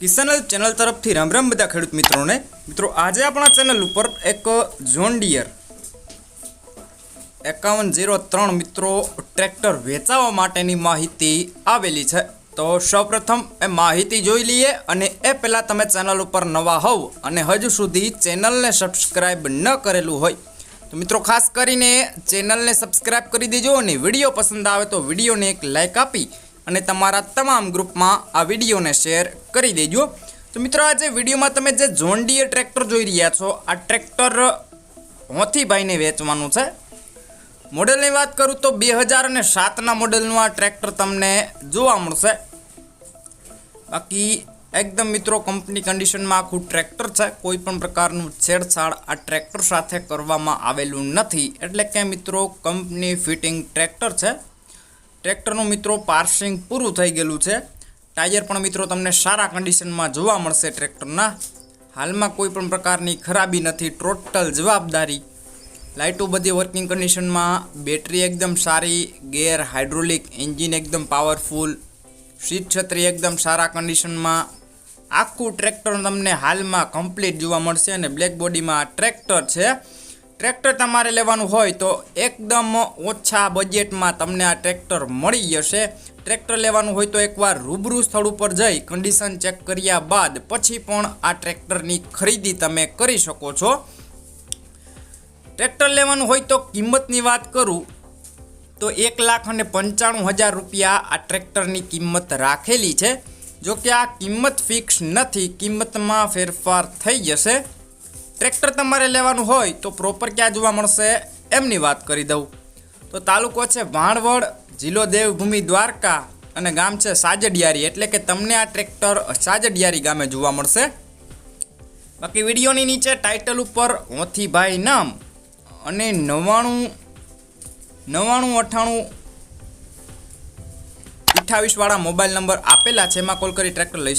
કિસાન channel તરફથી રામ રામ બધા ખેડૂત મિત્રોને. મિત્રો, આજે આપણા ચેનલ ઉપર એક જોન ડિયર એકાવન જીરો ત્રણ મિત્રો ટ્રેક્ટર વેચાવા માટેની માહિતી આવેલી છે. તો સૌપ્રથમ એ માહિતી જોઈ લઈએ અને એ પહેલાં તમે ચેનલ ઉપર નવા હોવ અને હજુ સુધી ચેનલને સબસ્ક્રાઈબ ન કરેલું હોય, તો મિત્રો ખાસ કરીને ચેનલને સબસ્ક્રાઈબ કરી દેજો અને વીડિયો પસંદ આવે તો વિડીયોને એક લાઇક આપી અને તમારા તમામ ગ્રુપમાં આ વિડીયોને શેર કરી દેજો. તો મિત્રો, આજે વિડીયોમાં તમે જે જોનડીએ ટ્રેક્ટર જોઈ રહ્યા છો, આ ટ્રેક્ટર હોથીભાઈને વેચવાનું છે. મોડેલની વાત કરું તો બે હજાર અને સાતના મોડેલનું આ ટ્રેક્ટર તમને જોવા મળશે. બાકી એકદમ મિત્રો, કંપની કન્ડિશનમાં આખું ટ્રેક્ટર છે. કોઈ પણ પ્રકારનું છેડછાડ આ ટ્રેક્ટર સાથે કરવામાં આવેલું નથી. એટલે કે મિત્રો, કંપની ફિટિંગ ટ્રેક્ટર છે. ટ્રેક્ટરનું મિત્રો પાર્સિંગ પૂરું થઈ ગયેલું છે. ટાયર પણ મિત્રો તમને સારા કન્ડિશનમાં જોવા મળશે ટ્રેક્ટરના. હાલમાં કોઈ પણ પ્રકારની ખરાબી નથી, ટોટલ જવાબદારી. લાઇટો બધી વર્કિંગ કન્ડિશનમાં બેટરી એકદમ સારી, ગેર હાઇડ્રોલિક, એન્જિન એકદમ પાવરફુલ સીટ છત્રી એકદમ સારા કન્ડિશનમાં આખું ટ્રેક્ટર તમને હાલમાં કમ્પ્લીટ જોવા મળશે અને બ્લેક બોડીમાં ટ્રેક્ટર છે. ટ્રેક્ટર તમારે લેવાનું હોય તો એકદમ ઓછા બજેટમાં તમને આ ટ્રેક્ટર મળી જશે. ટ્રેક્ટર લેવાનું હોય તો એકવાર રૂબરૂ સ્થળ ઉપર જઈ કન્ડિશન ચેક કર્યા બાદ પછી પણ આ ટ્રેક્ટરની ખરીદી તમે કરી શકો છો. ટ્રેક્ટર લેવાનું હોય તો કિંમતની વાત કરું, તો એક લાખ અને પંચાણું હજાર રૂપિયા આ ટ્રેક્ટરની કિંમત રાખેલી છે. જો કે આ કિંમત ફિક્સ નથી, કિંમતમાં ફેરફાર થઈ જશે. ટ્રેક્ટર તમારે લેવાનું હોય તો પ્રોપર ક્યાં જોવા મળશે એમની વાત કરી દઉં. તો તાલુકો છે ભાણવડ જિલ્લો દેવભૂમિ, દ્વારકા અને ગામ છે સાજડિયારી. એટલે કે તમને આ ટ્રેક્ટર સાજડિયારી ગામે જોવા મળશે. બાકી વિડીયોની નીચે ટાઇટલ ઉપર હોથીભાઈ નામ અને નવ્વાણું નવ્વાણું અઠ્ઠાણું અઠ્ઠાવીસવાળા મોબાઈલ નંબર આપેલા છે, એમાં કોલ કરી ટ્રેક્ટર લઈ શકો